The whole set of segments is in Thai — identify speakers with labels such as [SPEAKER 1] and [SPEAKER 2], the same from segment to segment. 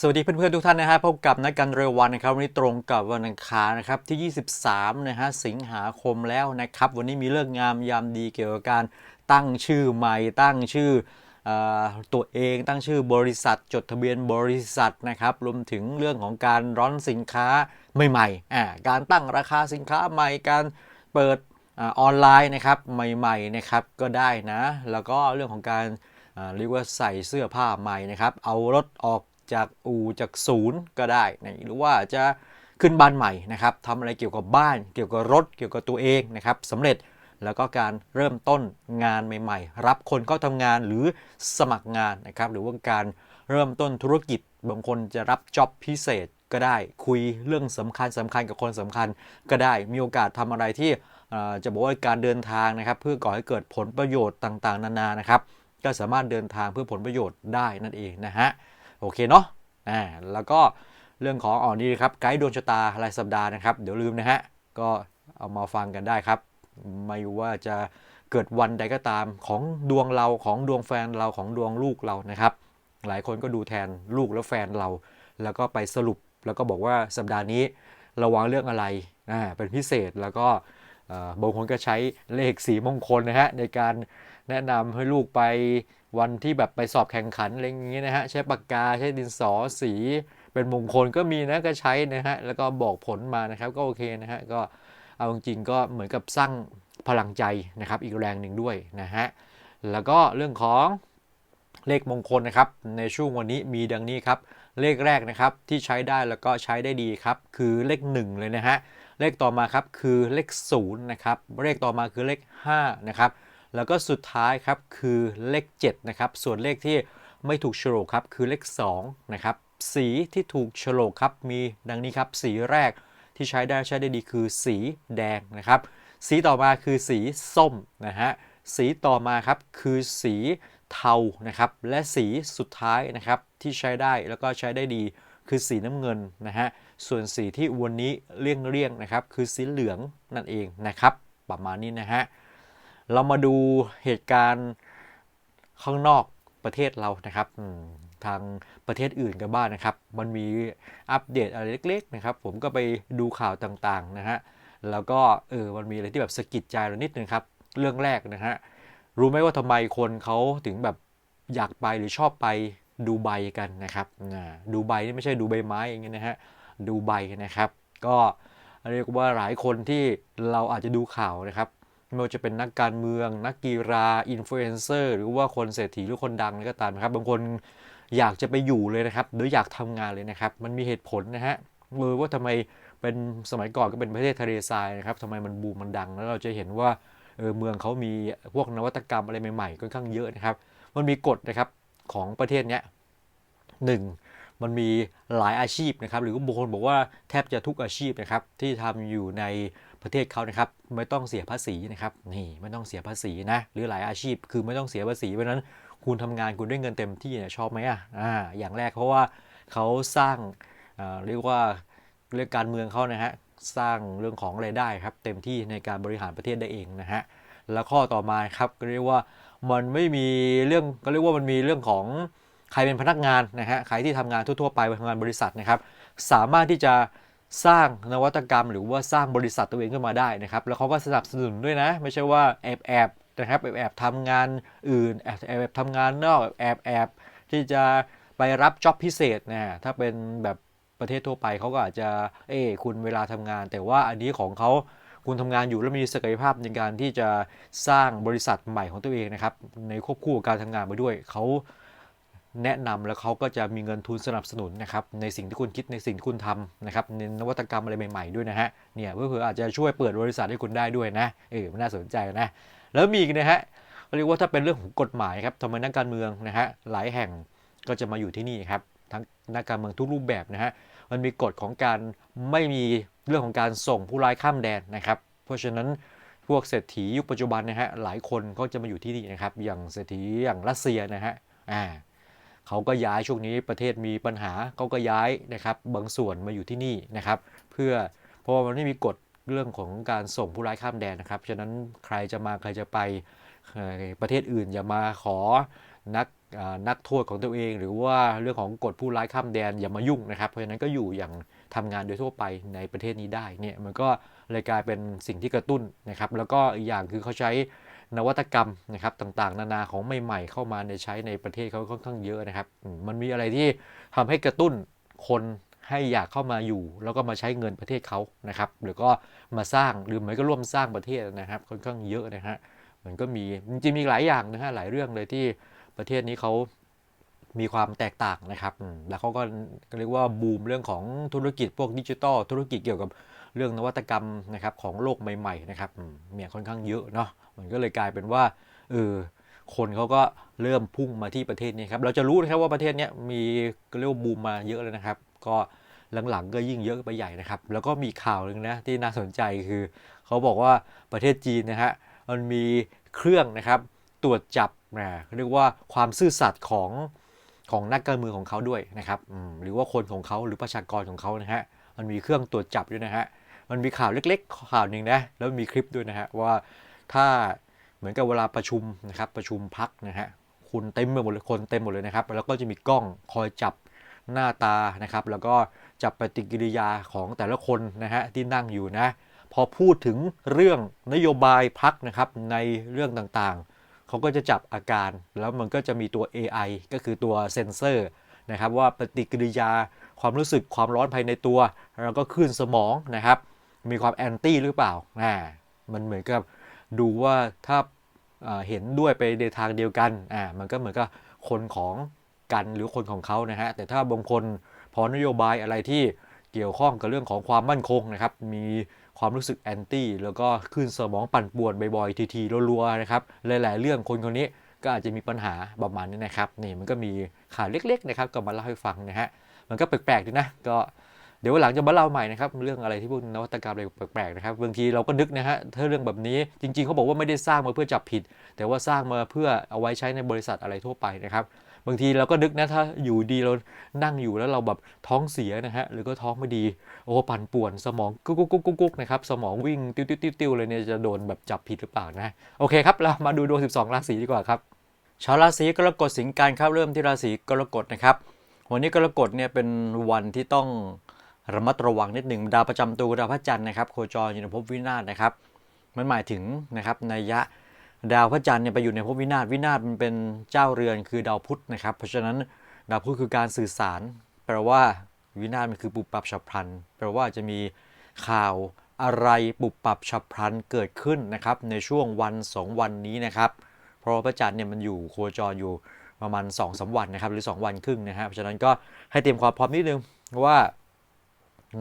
[SPEAKER 1] สวัสดีเพื่อนๆทุกท่านนะฮะพบกับนักการเร็ววันนะครับวันนี้ตรงกับวันอังคารนะครับที่ 23นะฮะสิงหาคมแล้วนะครับ วันนี้มีเลิกษ์งามยามดีเกี่ยวกับการตั้งชื่อใหม่ ตั้งชื่ออตัวเองตั้งชื่อบริษัท จดทะเบียนบริษัทนะครับรวมถึงเรื่องของการร้อนสินค้าใหม่ๆอ่การตั้งราคาสินค้าใหม่การเปิดอออนไลน์นะครับใหม่ๆนะครับก็ได้นะแล้วก็เรื่องของการเรียกว่าใส่เสื้อผ้าใหม่นะครับเอารถออก จากอู่จากศูนย์ก็ได้นะหรือว่าจะขึ้นบ้านใหม่นะครับทำอะไรเกี่ยวกับบ้าน เกี่ยวกับรถ เกี่ยวกับตัวเองนะครับสำเร็จแล้วก็การเริ่มต้นงานใหม่ๆ รับคนเข้าทำงานหรือสมัครงานนะครับ หรือว่าการเริ่มต้นธุรกิจ บางคนจะรับจ็อบพิเศษก็ได้ คุยเรื่องสำคัญสำคัญกับคนสำคัญก็ได้ มีโอกาสทำอะไรที่จะบอกว่าการเดินทางนะครับ เพื่อก่อให้เกิดผลประโยชน์ต่างๆ นานานะครับ ก็สามารถเดินทางเพื่อผลประโยชน์ได้นั่นเองนะฮะ โอเคเนาะอ่าแล้วก็เรื่องของอ่อนนี้ครับไกด์ดวงชะตารายสัปดาห์นะครับ เดี๋ยวลืมนะฮะก็เอามาฟังกันได้ครับ ไม่ว่าจะเกิดวันใดก็ตามของดวงเราของดวงแฟนเราของดวงลูกเรานะครับ หลายคนก็ดูแทนลูกและแฟนเรา แล้วก็ไปสรุปแล้วก็บอกว่าสัปดาห์นี้ระวังเรื่องอะไรอ่าเป็นพิเศษแล้วก็บางคนก็ใช้เลขสีมงคลนะฮะในการแนะนำให้ลูกไป วันที่แบบไปสอบแข่งขันอะไรอย่างเงี้ยนะฮะใช้ปากกาใช้ดินสอสี เป็นมงคลก็มีนะก็ใช้นะฮะแล้วก็บอกผลมานะครับก็โอเคนะฮะก็เอาจริงๆก็เหมือนกับสร้างพลังใจนะครับอีกแรงหนึ่งด้วยนะฮะแล้วก็เรื่องของเลขมงคลนะครับในช่วงวันนี้มีดังนี้ครับเลขแรกนะครับที่ใช้ได้แล้วก็ใช้ได้ดีครับคือเลข 1 เลยนะฮะเลขต่อมาครับคือเลข0นะครับเลขต่อมาคือเลข5นะครับ แล้วก็สุดท้ายครับคือเลข7นะครับส่วนเลขที่ไม่ถูกโฉลกครับคือเลข2นะครับสีที่ถูกโฉลกครับมีดังนี้ครับสีแรกที่ใช้ได้ใช้ได้ดีคือสีแดงนะครับ สีต่อมาคือสีส้มนะฮะสีต่อมาครับคือสีเทานะครับและสีสุดท้ายนะครับที่ใช้ได้แล้วก็ใช้ได้ดีคือสีน้ำเงินนะฮะส่วนสีที่วันนี้เลี่ยงๆนะครับคือสีเหลืองนั่นเองนะครับประมาณนี้นะฮะ เรามาดูเหตุการณ์ข้างนอกประเทศเรานะครับทางประเทศอื่นกันบ้างนะครับ มันมีอัปเดตอะไรเล็ก ๆ นะครับ ผมก็ไปดูข่าวต่างๆนะฮะ แล้วก็เออ มันมีอะไรที่แบบสะกิดใจเรานิดนึงครับ เรื่องแรกนะฮะ รู้ไหมว่าทำไมคนเขาถึงแบบอยากไปหรือชอบไปดูใบกันนะครับดูใบนี่ไม่ใช่ดูใบไม้อย่างเงี้ยนะฮะ ดูใบนะครับ ก็เรียกว่าหลายคนที่เราอาจจะดูข่าวนะครับ ไม่ว่าจะเป็นนักการเมือง นักกีฬาอินฟลูเอนเซอร์หรือว่าคนเศรษฐีหรือคนดังอะไรก็ตามนะครับ บางคนอยากจะไปอยู่เลยนะครับหรืออยากทำงานเลยนะครับ มันมีเหตุผลนะฮะเออว่าทำไมเป็นสมัยก่อนก็เป็นประเทศทะเลทรายนะครับทำไมมันบูมมันดัง แล้วเราจะเห็นว่าเออเมืองเขามีพวกนวัตกรรมอะไรใหม่ๆค่อนข้างเยอะนะครับ มันมีกฎนะครับของประเทศเนี้ยหนึ่งมันมีหลายอาชีพนะครับ หรือบางคนบอกว่าแทบจะทุกอาชีพนะครับที่ทำอยู่ใน ประเทศเขานะครับไม่ต้องเสียภาษีนะครับนี่ไม่ต้องเสียภาษีนะหรือหลายอาชีพคือไม่ต้องเสียภาษีเพราะนั้นคุณทำงานคุณได้เงินเต็มที่เนี่ยชอบไหมอะอ่าอย่างแรกเพราะว่าเขาสร้างเรียกว่าเรื่องการเมืองเขานะฮะสร้างเรื่องของรายได้ครับเต็มที่ในการบริหารประเทศได้เองนะฮะแล้วข้อต่อมาครับก็เรียกว่ามันไม่มีเรื่องก็เรียกว่ามันมีเรื่องของใครเป็นพนักงานนะฮะใครที่ทำงานทั่วๆไปทำงานบริษัทนะครับ สามารถที่จะ สร้างนวัตกรรม หรือว่าสร้างบริษัทตัวเองขึ้นมาได้นะครับ แล้วเขาก็สนับสนุนด้วยนะ ไม่ใช่ว่าแอบแอบนะครับแอบแอบทำงานอื่นแอบแอบทำงานนอกแอบแอบที่จะไปรับจ็อบพิเศษนะถ้าเป็นแบบประเทศทั่วไปเขาก็อาจจะเอ้คุณเวลาทำงาน แต่ว่าอันนี้ของเขาคุณทำงานอยู่แล้วมีศักยภาพในการที่จะสร้างบริษัทใหม่ของตัวเองนะครับในควบคู่กับการทำงานไปด้วยเขา แนะนำแล้วเขาก็จะมีเงินทุนสนับสนุนนะครับในสิ่งที่คุณคิดในสิ่งที่คุณทำนะครับในนวัตกรรมอะไรใหม่ ๆด้วยนะฮะเนี่ยเพื่ออาจจะช่วยเปิดบริษัทให้คุณได้ด้วยนะเออมันน่าสนใจนะแล้วมีอีกนะฮะเขาเรียกว่าถ้าเป็นเรื่องของกฎหมายครับทำไมนักการเมืองนะฮะหลายแห่งก็จะมาอยู่ที่นี่ครับทั้งนักการเมืองทุกรูปแบบนะฮะมันมีกฎของการไม่มีเรื่องของการส่งผู้ร้ายข้ามแดนนะครับ เพราะฉะนั้นพวกเศรษฐียุคปัจจุบันนะฮะหลายคนก็จะมาอยู่ที่นี่นะครับ อย่างเศรษฐีอย่างรัสเซียนะฮะอ่า เขาก็ย้ายช่วงนี้ประเทศมีปัญหาเขาก็ย้ายนะครับบางส่วนมาอยู่ที่นี่นะครับเพื่อเพราะว่ามันไม่มีกฎเรื่องของการส่งผู้ร้ายข้ามแดนนะครับฉะนั้นใครจะมาใครจะไปประเทศอื่นอย่ามาขอนักนักโทษของตัวเอง หรือว่าเรื่องของกฎผู้ร้ายข้ามแดนอย่ามายุ่งนะครับ เพราะฉะนั้นก็อยู่อย่างทำงานโดยทั่วไปในประเทศนี้ได้เนี่ยมันก็เลยกลายเป็นสิ่งที่กระตุ้นนะครับแล้วก็อีกอย่างคือเขาใช้ นวัตกรรมนะครับต่างๆ นานาของใหม่ๆ เข้ามาในใช้ในประเทศเขาค่อนข้างเยอะนะครับ มันมีอะไรที่ทำให้กระตุ้นคนให้อยากเข้ามาอยู่ แล้วก็มาใช้เงินประเทศเขานะครับ หรือก็มาสร้างหรือไม่ก็ร่วมสร้างประเทศนะครับ ค่อนข้างเยอะนะฮะมันก็มีจริงๆมีหลายอย่างนะฮะหลายเรื่องเลยที่ประเทศนี้เขามีความแตกต่างนะครับ แล้วเขาก็เรียกว่าบูมเรื่องของธุรกิจพวกดิจิทัลธุรกิจเกี่ยวกับเรื่องนวัตกรรมนะครับของโลกใหม่ๆนะครับมเนี่ยค่อนข้างเยอะเนาะ มันก็เลยกลายเป็นว่าเออคนเขาก็เริ่มพุ่งมาที่ประเทศนี้ครับ เราจะรู้นะครับว่าประเทศนี้มีเรียกว่าบูมมาเยอะเลยนะครับ ก็หลังๆก็ยิ่งเยอะไปใหญ่นะครับ แล้วก็มีข่าวหนึ่งนะที่น่าสนใจคือ เขาบอกว่าประเทศจีนนะฮะมันมีเครื่องนะครับตรวจจับนะเรียกว่าความซื่อสัตย์ของของนักการเมืองของเขาด้วยนะครับหรือว่าคนของเขาหรือประชากรของเขานะฮะมันมีเครื่องตรวจจับด้วยนะฮะมันมีข่าวเล็ก ๆ ข่าวหนึ่งนะแล้วมีคลิปด้วยนะฮะว่า ถ้าเหมือนกับเวลาประชุมนะครับประชุมพักนะฮะคุณเต็มไปหมดเลยคนเต็มหมดเลยนะครับ แล้วก็จะมีกล้องคอยจับหน้าตานะครับ แล้วก็จับปฏิกิริยาของแต่ละคนนะฮะที่นั่งอยู่นะ พอพูดถึงเรื่องนโยบายพักนะครับในเรื่องต่างๆ เขาก็จะจับอาการ แล้วมันก็จะมีตัว AI ก็คือตัวเซนเซอร์นะครับว่าปฏิกิริยาความรู้สึกความร้อนภายในตัว แล้วก็คลื่นสมองนะครับ มีความแอนตี้หรือเปล่าอ่ามันเหมือนกับ ดูว่าถ้าเห็นด้วยไปในทางเดียวกันอ่ามันก็เหมือนกับคนของกันหรือคนของเขานะฮะแต่ถ้าบางคนพอนโยบายอะไรที่เกี่ยวข้องกับเรื่องของความมั่นคงนะครับ มีความรู้สึกแอนตี้แล้วก็ขึ้นสมองปั่นป่วนบ่อยๆทีๆรัวๆนะครับหลายๆเรื่องคนคนนี้ก็อาจจะมีปัญหาประมาณนี้นะครับนี่มันก็มีข่าวเล็กๆนะครับก็มาเล่าให้ฟังนะฮะมันก็แปลกๆดีนะก็ เดี๋ยววันหลังจะมาเล่าใหม่นะครับเรื่องอะไรที่พวกนวัตกรรมอะไรแปลกๆนะครับบางทีเราก็นึกนะฮะถ้าเรื่องแบบนี้จริงๆเขาบอกว่าไม่ได้สร้างมาเพื่อจับผิด แต่ว่าสร้างมาเพื่อเอาไว้ใช้ในบริษัทอะไรทั่วไปนะครับบางทีเราก็นึกนะถ้าอยู่ดีเรานั่งอยู่แล้วเราแบบท้องเสียนะฮะหรือก็ท้องไม่ดีโอ้ปั่นป่วนสมองกุ๊กกุ๊กกุ๊กกุ๊กนะครับสมองวิ่งติ้วติ้วติ้วติ้วเลยเนี่ยจะโดนแบบจับผิดหรือเปล่านะโอเคครับเรามาดูดวง 12 ราศีดีกว่าครับชาวราศีกรกฎสิงกันครับเริ่มที่ราศีกรกฎนะครับวันนี้กรกฎเนี่ยเป็นวันที่ต้อง ระมัดระวังนิดหนึ่งดาวประจำตัวดาวพระจันทร์นะครับโคจรอยู่ในภพวินาศนะครับมันหมายถึงนะครับในยะดาวพระจันทร์เนี่ยไปอยู่ในภพวินาศวินาศมันเป็นเจ้าเรือนคือดาวพุธนะครับ เพราะฉะนั้นดาวพุธคือการสื่อสาร แปลว่าวินาศมันคือปุบปับฉับพลัน แปลว่าจะมีข่าวอะไรปุบปับฉับพลันเกิดขึ้นนะครับในช่วงวัน 2 วันนี้นะครับ เพราะว่าพระจันทร์เนี่ยมันอยู่โคจรอยู่ประมาณ2อสวันนะครับหรือ 2 วันครึ่งนะครับเพราะฉะนั้นก็ให้เตรียมความพร้อมนิดนึงว่า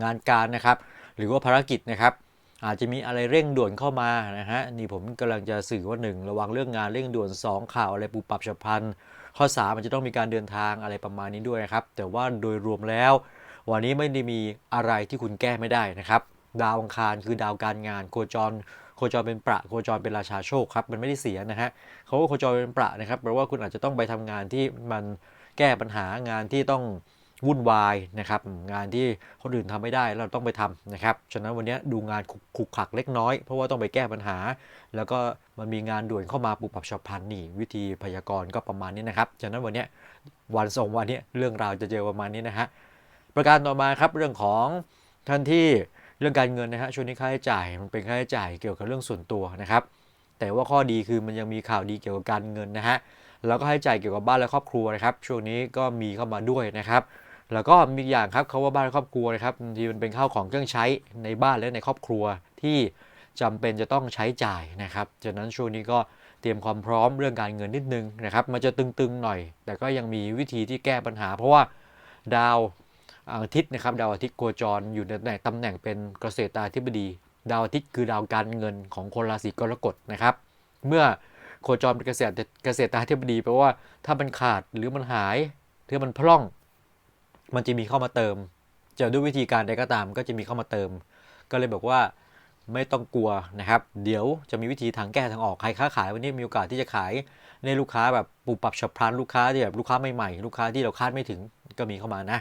[SPEAKER 1] งานการนะครับ หรือว่าภารกิจนะครับ อาจจะมีอะไรเร่งด่วนเข้ามานะฮะนี่ผมกำลังจะสื่อว่า 1 ระวังเรื่องงานเร่งด่วน 2 ข่าวอะไรปุบปับฉับพลันข้อ3มันจะต้องมีการเดินทางอะไรประมาณนี้ด้วยนะครับ แต่ว่าโดยรวมแล้ว วันนี้ไม่ได้มีอะไรที่คุณแก้ไม่ได้นะครับ ดาวอังคารคือดาวการงานโคจรโคจรเป็นประโคจรเป็นราชาโชคครับมันไม่ได้เสียนะฮะเขาก็โคจรเป็นประนะครับแปลว่าคุณอาจจะต้องไปทำงานที่มันแก้ปัญหางานที่ต้อง วุ่นวายนะครับงานที่คนอื่นทำไม่ได้เราต้องไปทำนะครับฉะนั้นวันนี้ดูงานขุกขักเล็กน้อย เพราะว่าต้องไปแก้ปัญหา แล้วก็มันมีงานด่วนเข้ามาปุบปับฉับพลันนี่วิธีพยากรณ์ก็ประมาณนี้นะครับฉะนั้นวันนี้วันสองวันนี้เรื่องราวจะเจอประมาณนี้นะฮะประการต่อมาครับเรื่องของท่านที่เรื่องการเงินนะฮะช่วงนี้ค่าใช้จ่ายมันเป็นค่าใช้จ่ายเกี่ยวกับเรื่องส่วนตัวนะครับ แต่ว่าข้อดีคือมันยังมีข่าวดีเกี่ยวกับการเงินนะฮะแล้วก็ให้จ่ายเกี่ยวกับบ้านและครอบครัวนะครับ ช่วงนี้ก็มีเข้ามาด้วยนะครับ แล้วก็มีอย่างครับเขาว่าบ้านครอบครัวนะครับบางทีมันเป็นข้าวของเครื่องใช้ในบ้านและในครอบครัวที่จำเป็นจะต้องใช้จ่ายนะครับฉะนั้นช่วงนี้ก็เตรียมความพร้อมเรื่องการเงินนิดนึงนะครับ มันจะตึงๆหน่อย แต่ก็ยังมีวิธีที่แก้ปัญหา เพราะว่าดาวอาทิตย์นะครับ ดาวอาทิตย์โคจรอยู่ในตำแหน่งเป็นเกษตราธิบดี ดาวอาทิตย์คือดาวการเงินของคนราศีกรกฎนะครับ เมื่อโคจรเป็นเกษตรเกษตราธิบดีแปลว่าถ้ามันขาดหรือมันหายหรือมันพร่อง มันจะมีเข้ามาเติม จะด้วยวิธีการใดก็ตาม ก็จะมีเข้ามาเติม ก็เลยบอกว่าไม่ต้องกลัวนะครับ เดี๋ยวจะมีวิธีทางแก้ทางออกใครค้าขายวันนี้มีโอกาสที่จะขายในลูกค้าแบบปรับปรับฉับพลันลูกค้าที่แบบลูกค้าใหม่ๆลูกค้าที่เราคาดไม่ถึงก็มีเข้ามานะ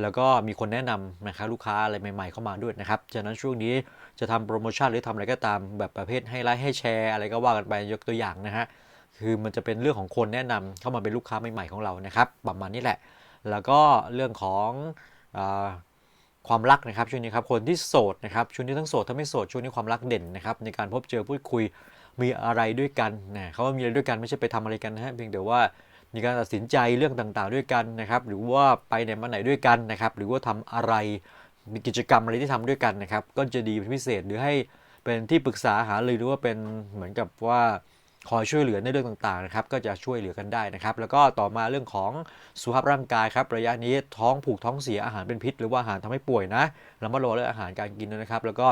[SPEAKER 1] แล้วก็มีคนแนะนำนะครับลูกค้าอะไรใหม่ ๆ เข้ามาด้วยนะครับฉะนั้นช่วงนี้จะทำโปรโมชั่นหรือทำอะไรก็ตามแบบประเภทให้ไลค์ให้แชร์ อะไรก็ว่ากันไปยกตัวอย่างนะฮะคือมันจะเป็นเรื่องของคนแนะนำเข้ามาเป็นลูกค้าใหม่ๆของเรานะครับประมาณนี้แหละ แล้วก็เรื่องของอความรักนะครับช่วงนี้ครับคนที่โสดนะครับช่วงนี้ทั้งโสดทั้งไม่โสดช่วงนี้ความรักเด่นนะครับในการพบเจอพูดคุยมีอะไรด้วยกันนะเขาว่ามีอะไรด้วยกันไม่ใช่ไปทำอะไรกันนะฮะเพียงแต่ว่ามีการตัดสินใจเรื่องต่างๆด้วยกันนะครับหรือว่าไปไหนมาไหนด้วยกันนะครับหรือว่าทำอะไรมีกิจกรรมอะไรที่ทำด้วยกันนะครับก็จะดีเป็นพิเศษหรือให้เป็นที่ปรึกษาหารือหรือว่าเป็นเหมือนกับว่า คอยช่วยเหลือในเรื่องต่างๆนะครับก็จะช่วยเหลือกันได้นะครับแล้วก็ต่อมาเรื่องของสุขภาพร่างกายครับระยะนี้ท้องผูกท้องเสียอาหารเป็นพิษ หรือว่าอาหารทำให้ป่วยนะเรามาระวังเรื่องอาหารการกินนะครับ แล้วก็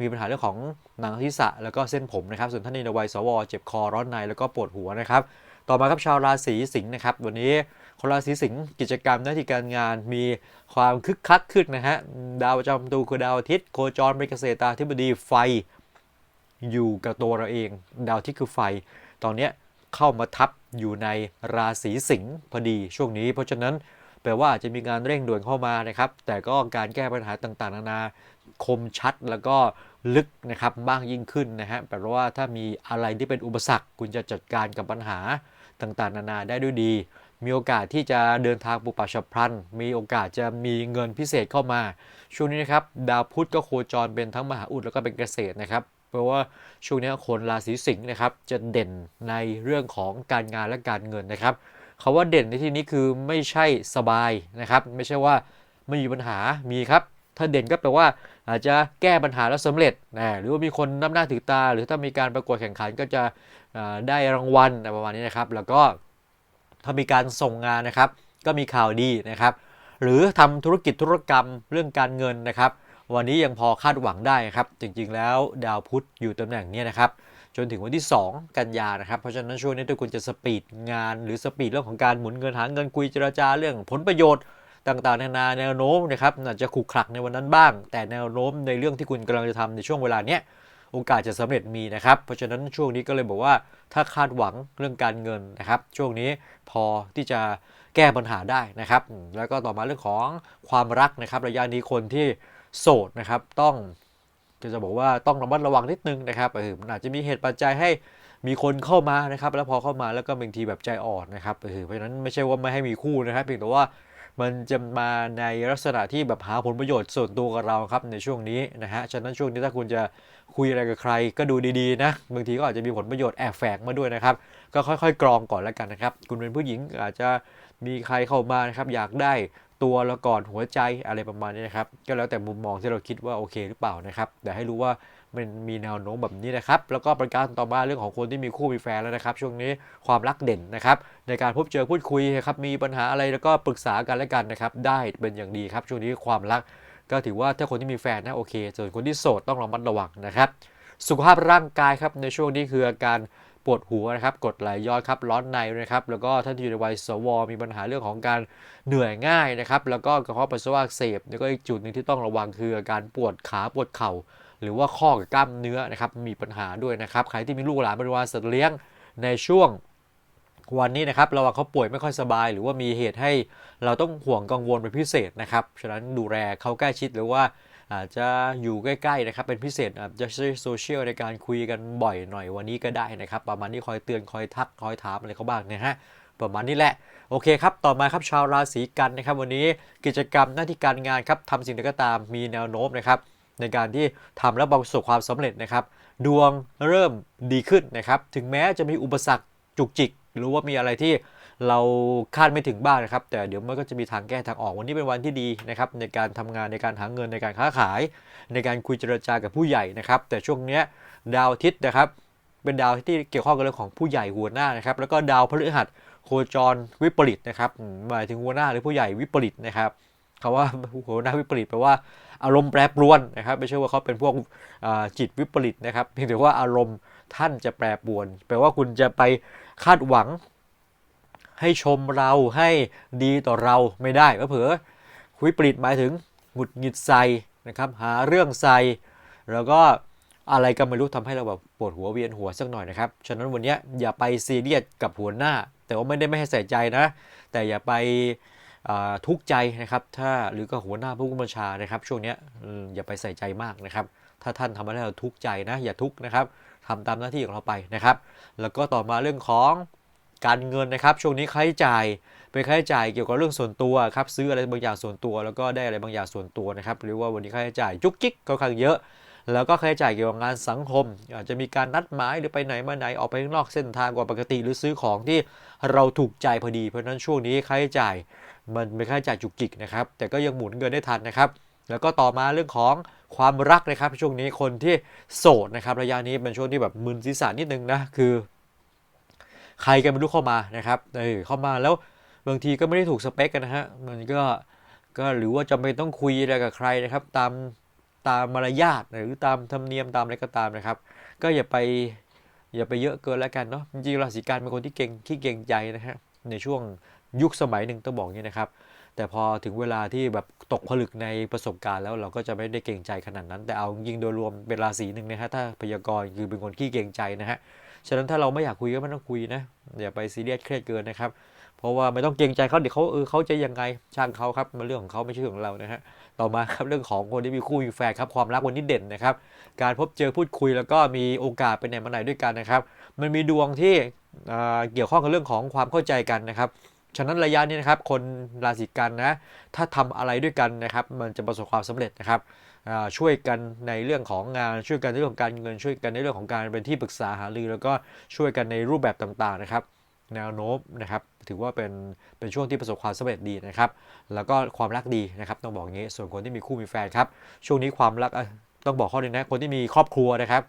[SPEAKER 1] มีปัญหาเรื่องของหนังศีรษะแล้วก็เส้นผมนะครับ ส่วนท่านในวัยสว เจ็บคอร้อนในแล้วก็ปวดหัวนะครับ ต่อมาครับชาวราศีสิงห์นะครับ วันนี้คนราศีสิงห์กิจกรรมหน้าที่การงานมีความคึกคักขึ้นนะฮะดาวประจำตัวคือดาวอาทิตย์โคจรเป็นเกษตราธิบดีไฟ อยู่กับตัวเราเอง ดาวที่คือไฟ ตอนนี้เข้ามาทับอยู่ในราศีสิงห์พอดีช่วงนี้ เพราะฉะนั้นแปลว่าจะมีการเร่งด่วนเข้ามานะครับ แต่ก็การแก้ปัญหาต่างๆ นานาคมชัดแล้วก็ลึกนะครับมากยิ่งขึ้นนะฮะแปลว่าถ้ามีอะไรที่เป็นอุปสรรค คุณจะจัดการกับปัญหาต่างๆ นานาได้ด้วยดี มีโอกาสที่จะเดินทางปุปับฉับพลัน มีโอกาสจะมีเงินพิเศษเข้ามา ช่วงนี้นะครับ ดาวพุธก็โคจรเป็นทั้งมหาอุดแล้วก็เป็นเกษตรนะครับ แปลว่าช่วงนี้คนราศีสิงห์นะครับจะเด่นในเรื่องของการงานและการเงินนะครับคาว่าเด่นในที่นี้คือไม่ใช่สบายนะครับ ไม่ใช่ว่าไม่มีปัญหามีครับ ถ้าเด่นก็แปลว่าอาจจะแก้ปัญหาแล้วสำเร็จนะหรือว่ามีคนนับหน้าถือตา หรือถ้ามีการประกวดแข่งขันก็จะได้รางวัลประมาณนี้นะครับ แล้วก็ถ้ามีการส่งงานนะครับ ก็มีข่าวดีนะครับ หรือทำธุรกิจธุรกรรมเรื่องการเงินนะครับ วันนี้ยังพอคาดหวังได้ครับ จริงๆแล้วดาวพุธอยู่ตำแหน่งนี้นะครับ จนถึงวันที่ 2 กันยานะครับ เพราะฉะนั้นช่วงนี้ถ้าคุณจะสปีดงาน หรือสปีดเรื่องของการหมุนเงินหาเงินคุยเจรจาเรื่องผลประโยชน์ต่างๆนานาแนวโน้มนะครับอาจจะขรุกขลักในวันนั้นบ้าง แต่แนวโน้มในเรื่องที่คุณกำลังจะทำในช่วงเวลาเนี้ยโอกาสจะสำเร็จมีนะครับ เพราะฉะนั้นช่วงนี้ก็เลยบอกว่าถ้าคาดหวังเรื่องการเงินนะครับ ช่วงนี้พอที่จะแก้ปัญหาได้นะครับ แล้วก็ต่อมาเรื่องของความรักนะครับ ระยะนี้คนที่ โสดนะครับต้องก็จะบอกว่าต้องระมัดระวังนิดนึงนะครับเออมันอาจจะมีเหตุปัจจัยให้มีคนเข้ามานะครับ แล้วพอเข้ามาแล้วก็บางทีแบบใจอ่อนนะครับเออเพราะฉะนั้นไม่ใช่ว่าไม่ให้มีคู่นะครับเพียงแต่ว่ามันจะมาในลักษณะที่แบบหาผลประโยชน์ส่วนตัวกับเราครับในช่วงนี้นะฮะฉะนั้นช่วงนี้ถ้าคุณจะคุยอะไรกับใครก็ดูดีๆนะบางทีก็อาจจะมีผลประโยชน์แอบแฝงมาด้วยนะครับ ก็ค่อยๆ กรองก่อนแล้วกันนะครับ คุณเป็นผู้หญิงอาจจะมีใครเข้ามานะครับอยากได้ ตัวละก่อนหัวใจอะไรประมาณนี้นะครับ ก็แล้วแต่มุมมองที่เราคิดว่าโอเคหรือเปล่านะครับแต่ให้รู้ว่ามันมีแนวโน้มแบบนี้นะครับ แล้วก็ประการต่อมาเรื่องของคนที่มีคู่มีแฟนแล้วนะครับ ช่วงนี้ความรักเด่นนะครับ ในการพบเจอพูดคุยครับมีปัญหาอะไรแล้วก็ปรึกษากันและกันนะครับ ได้เป็นอย่างดีครับ ช่วงนี้ความรักก็ถือว่าถ้าคนที่มีแฟนนะโอเค ส่วนคนที่โสดต้องระมัดระวังนะครับ สุขภาพร่างกายครับในช่วงนี้คืออาการ ปวดหัวนะครับกดไหลย้อนครับร้อนในนะครับแล้วก็ท่านที่อยู่ในวัยสวมีปัญหาเรื่องของการเหนื่อยง่ายนะครับแล้วก็กระเพาะปัสสาวะเสบแล้วก็อีกจุดหนึ่งที่ต้องระวังคืออาการปวดขาปวดเข่า หรือว่าข้อกับกล้ามเนื้อนะครับมีปัญหาด้วยนะครับใครที่มีลูกหลานบริวารสัตว์เลี้ยงในช่วงวันนี้นะครับระวังเขาป่วยไม่ค่อยสบาย หรือว่ามีเหตุให้เราต้องห่วงกังวลเป็นพิเศษนะครับฉะนั้นดูแลเขาใกล้ชิดหรือว่า อาจจะอยู่ใกล้ๆนะครับเป็นพิเศษอาจจะใช้โซเชียลในการคุยกันบ่อยหน่อยวันนี้ก็ได้นะครับ ประมาณนี้คอยเตือนคอยทักคอยถามอะไรเขาบ้างนะฮะประมาณนี้แหละ โอเคครับ ต่อมาครับชาวราศีกันนะครับวันนี้กิจกรรมหน้าที่การงานครับทำสิ่งใดก็ตามมีแนวโน้มนะครับในการที่ทำแล้วประสบความสำเร็จนะครับ ดวงเริ่มดีขึ้นนะครับ ถึงแม้จะมีอุปสรรคจุกจิก หรือว่ามีอะไรที่ เราคาดไม่ถึงบ้างนะครับ แต่เดี๋ยวมันก็จะมีทางแก้ทางออก วันนี้เป็นวันที่ดีนะครับในการทำงานในการหาเงินในการค้าขาย ในการคุยเจรจากับผู้ใหญ่นะครับ แต่ช่วงนี้ดาวอาทิตย์นะครับเป็นดาวที่เกี่ยวข้องกับเรื่องของผู้ใหญ่หัวหน้านะครับ แล้วก็ดาวพฤหัสโคจรวิปริตนะครับหมายถึงหัวหน้าหรือผู้ใหญ่วิปริตนะครับคำว่าหัวหน้าวิปริตแปลว่าอารมณ์แปรปรวนนะครับไม่ใช่ว่าเขาเป็นพวกจิตวิปริตนะครับเพียงแต่ว่าอารมณ์ท่านจะแปรปรวน แปลว่าคุณจะไปคาดหวัง ให้ชมเราให้ดีต่อเราไม่ได้เผลอวิปริตหมายถึงหงุดหงิดใส่นะครับ หาเรื่องใส่แล้วก็อะไรก็ไม่รู้ทำให้เราแบบปวดหัวเวียนหัวสักหน่อยนะครับ ฉะนั้นวันนี้อย่าไปซีเรียสกับหัวหน้า แต่ว่าไม่ได้ไม่ให้ใส่ใจนะ แต่อย่าไปทุกข์ใจนะครับ ถ้าหรือก็หัวหน้าผู้บัญชานะครับ ช่วงนี้ยอืมอย่าไปใส่ใจมากนะครับ ถ้าท่านทำอะไรเราทุกข์ใจนะ อย่าทุกข์นะครับทำตามหน้าที่ของเราไปนะครับ แล้วก็ต่อมาเรื่องของ การเงินนะครับ ช่วงนี้ค่าใช้จ่ายเป็นค่าใช้จ่ายเกี่ยวกับเรื่องส่วนตัวครับซื้ออะไรบางอย่างส่วนตัว แล้วก็ได้อะไรบางอย่างส่วนตัวนะครับหรือว่าวันนี้ค่าใช้จ่ายจุกจิกค่อนข้างเยอะ แล้วก็ค่าใช้จ่ายเกี่ยวกับงานสังคม อาจจะมีการนัดหมายหรือไปไหนมาไหนออกไปข้างนอกเส้นทางกว่าปกติ หรือซื้อของที่เราถูกใจพอดี เพราะฉะนั้นช่วงนี้ค่าใช้จ่ายมันเป็นค่าใช้จ่ายจุกจิกนะครับแต่ก็ยังหมุนเงินได้ทันนะครับแล้วก็ต่อมาเรื่องของความรักนะครับช่วงนี้คนที่โสดนะครับระยะนี้เป็นช่วงที่แบบมึนศีรษะนิดนึงนะคือ ใครกันไม่รู้เข้ามานะครับเออเข้ามาแล้วบางทีก็ไม่ได้ถูกสเปคกันนะฮะมันก็ก็หรือว่าจำเป็นต้องคุยอะไรกับใครนะครับ ตามตามมารยาทหรือตามธรรมเนียมตามอะไรก็ตามนะครับ ก็อย่าไปอย่าไปเยอะเกินแล้วกันเนาะจริงราศีกันเป็นคนที่เก่งขี้เก่งใจนะฮะในช่วงยุคสมัยหนึ่งต้องบอกงนี้นะครับ แต่พอถึงเวลาที่แบบตกผลึกในประสบการณ์แล้วเราก็จะไม่ได้เก่งใจขนาดนั้น แต่เอายิงโดยรวมเป็นราศีหนึ่งนะฮะถ้าพยากรณ์คือเป็นคนขี้เก่งใจนะฮะ ฉะนั้นถ้าเราไม่อยากคุยก็ไม่ต้องคุยนะอย่าไปซีเรียสเครียดเกินนะครับ เพราะว่าไม่ต้องเกรงใจเขาเดี๋ยวเขาเออเขาจะยังไงช่างเขาครับมันเรื่องของเขาไม่ใช่เรื่องของเรานะฮะต่อมาครับเรื่องของคนที่มีคู่มีแฟนครับความรักวันนี้เด่นนะครับ การพบเจอพูดคุยแล้วก็มีโอกาสไปไหนมาไหนด้วยกันนะครับ มันมีดวงที่อ่าเกี่ยวข้องกับเรื่องของความเข้าใจกันนะครับฉะนั้นระยะนี้นะครับคนราศีกันนะถ้าทำอะไรด้วยกันนะครับ มันจะประสบความสำเร็จนะครับ ช่วยกันในเรื่องของงานช่วยกันในเรื่องของการเงินช่วยกันในเรื่องของการเป็นที่ปรึกษาหารือ แล้วก็ช่วยกันในรูปแบบต่างๆนะครับ แนวโน้มนะครับถือว่าเป็นเป็นช่วงที่ประสบความสำเร็จดีนะครับ แล้วก็ความรักดีนะครับต้องบอกงี้ส่วนคนที่มีคู่มีแฟนครับช่วงนี้ความรักต้องบอกข้อนึงนะคนที่มีครอบครัวนะครับ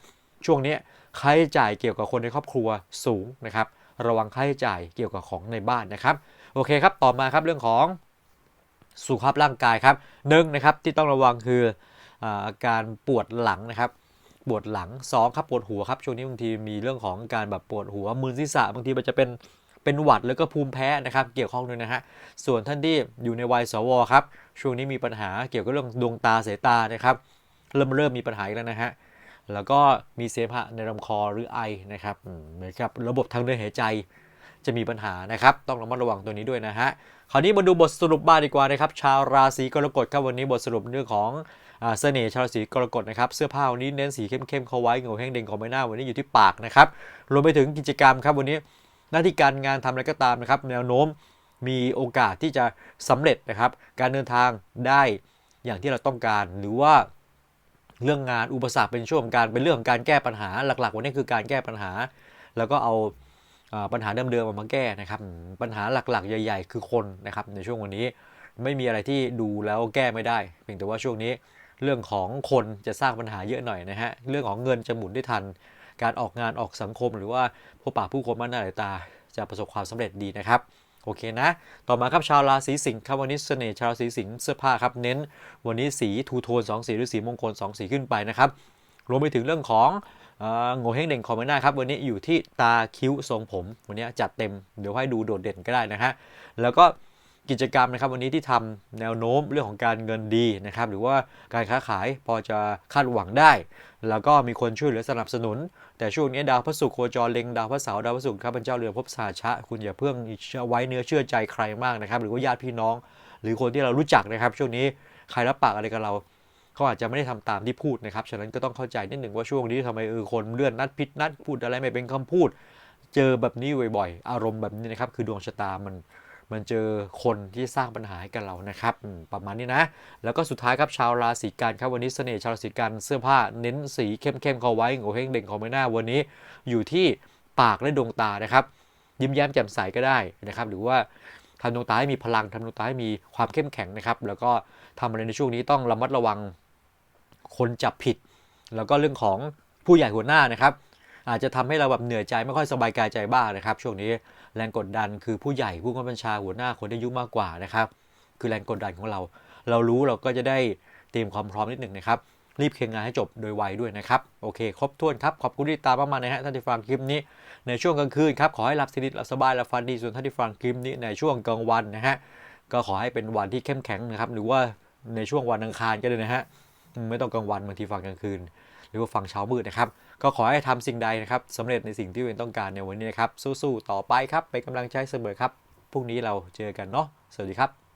[SPEAKER 1] ช่วงนี้ค่าใช้จ่ายเกี่ยวกับคนในครอบครัวสูงนะครับระวังค่าใช้จ่ายเกี่ยวกับของในบ้านนะครับโอเคครับต่อมาครับเรื่องของสุขภาพร่างกายครับหนึ่งนะครับที่ต้องระวังคือ อาการปวดหลังนะครับปวดหลังสองครับปวดหัวครับช่วงนี้บางทีมีเรื่องของการแบบปวดหัวมึนศีรษะบางทีมันจะเป็นเป็นหวัดแล้วก็ภูมิแพ้นะครับ เกี่ยวข้องด้วยนะฮะส่วนท่านที่อยู่ในวัยสวครับช่วงนี้มีปัญหาเกี่ยวกับเรื่องดวงตาสายตานะครับ เริ่มเริ่มมีปัญหาแล้วนะฮะแล้วก็มีเสมหะในลำคอหรือไอนะครับอืมนะครับระบบทางเดินหายใจ จะมีปัญหานะครับ ต้องระมัดระวังตัวนี้ด้วยนะฮะ คราวนี้มาดูบทสรุปบ้างดีกว่านะครับ ชาวราศีกรกฎครับวันนี้บทสรุปเรื่องของเสน่ห์ชาวราศีกรกฎนะครับเสื้อผ้าวันนี้เน้นสีเข้มๆเข้าไว้เงาแห้งเด่งของใบหน้าวันนี้อยู่ที่ปากนะครับรวมไปถึงกิจกรรมครับวันนี้หน้าที่การงานทำอะไรก็ตามนะครับ แนวโน้มมีโอกาสที่จะสำเร็จนะครับ การเดินทางได้อย่างที่เราต้องการหรือว่าเรื่องงานอุปสรรคเป็นช่วงการเป็นเรื่องของการแก้ปัญหาหลัก ๆ วันนี้คือการแก้ปัญหา แล้วก็เอา ปัญหาเดิมๆมาแก้นะครับอืมปัญหาหลักๆ ใหญ่ ๆ คือคนนะครับในช่วงวันนี้ไม่มีอะไรที่ดูแล้วแก้ไม่ได้ เพียงแต่ว่าช่วงนี้เรื่องของคนจะสร้างปัญหาเยอะหน่อยนะฮะเรื่องของเงินจะหมุนได้ทัน การออกงานออกสังคม หรือว่าพบปะผู้คนมากหน้าหลายตา จะประสบความสำเร็จดีนะครับโอเคนะ ต่อมาครับชาวราศีสิงห์ครับวันนี้เสน่ห์ชาวราศีสิงห์เสื้อผ้าครับเน้น วันนี้สีทูโทน2สีหรือสีมงคล 2 สีขึ้นไปนะครับ รวมไปถึงเรื่องของเอ่อ โง่เฮงเด่งของใบหน้าครับวันนี้อยู่ที่ตาคิ้วทรงผม วันนี้จัดเต็มเดี๋ยวให้ดูโดดเด่นก็ได้นะฮะแล้วก็กิจกรรมนะครับวันนี้ที่ทำแนวโน้มเรื่องของการเงินดีนะครับหรือว่าการค้าขายพอจะคาดหวังได้ แล้วก็มีคนช่วยเหลือสนับสนุน แต่ช่วงนี้ดาวพระศุกร์โคจรเล็งดาวพระเสาร์ดาวพระศุกร์ครับเป็นเจ้าเรือนภพสาชะ คุณอย่าเพิ่งไว้เนื้อเชื่อใจใครมากนะครับหรือว่าญาติพี่น้อง หรือคนที่เรารู้จักนะครับ ช่วงนี้ใครรับปากอะไรกับเรา เขาอาจจะไม่ได้ทำตามที่พูดนะครับ ฉะนั้นก็ต้องเข้าใจนิดหนึ่งว่าช่วงนี้ทำไมเออคนเลื่อนนัดพิษนัดพูดอะไรไม่เป็นคำพูด เจอแบบนี้บ่อยๆ อารมณ์แบบนี้นะครับ คือดวงชะตามันมันเจอคนที่สร้างปัญหาให้กับเรานะครับ ประมาณนี้นะ แล้วก็สุดท้ายครับชาวราศีกันครับวันนี้เสน่ห์ชาวราศีกันเสื้อผ้าเน้นสีเข้มๆเข้าไว้โงเฮงเด่งของใบหน้าวันนี้อยู่ที่ปากและดวงตานะครับ ยิ้มแย้มแจ่มใสก็ได้นะครับ หรือว่าทำดวงตาให้มีพลังทำดวงตาให้มีความเข้มแข็งนะครับ แล้วก็ทำอะไรในช่วงนี้ต้องระมัดระวัง คนจับผิด แล้วก็เรื่องของผู้ใหญ่หัวหน้านะครับ อาจจะทำให้เราแบบเหนื่อยใจไม่ค่อยสบายกายใจบ้างนะครับ ช่วงนี้แรงกดดันคือผู้ใหญ่ผู้กำกับบัญชาหัวหน้าคนที่อายุมากกว่านะครับ คือแรงกดดันของเรา เรารู้เราก็จะได้เตรียมความพร้อมนิดหนึ่งนะครับรีบเคลียร์งานให้จบโดยไวด้วยนะครับ โอเค ครบถ้วนครับ ขอบคุณที่ตามมานะฮะท่านที่ฟังคลิปนี้ ในช่วงกลางคืนครับ ขอให้หลับสนิทหลับสบายหลับฝันดีส่วนท่านที่ฟังคลิปนี้ในช่วงกลางวันนะฮะก็ขอให้เป็นวันที่เข้มแข็งนะครับ หรือว่าในช่วงวันอังคารก็ได้นะฮะ ไม่ต้องกลางวันบางทีฟังกลางคืน หรือว่าฟังเช้ามืดนะครับ ก็ขอให้ทำสิ่งใดนะครับสำเร็จในสิ่งที่ตัวเองต้องการในวันนี้นะครับ สู้ๆต่อไปครับเป็นกำลังใจเสมอครับพรุ่งนี้เราเจอกันเนาะสวัสดีครับ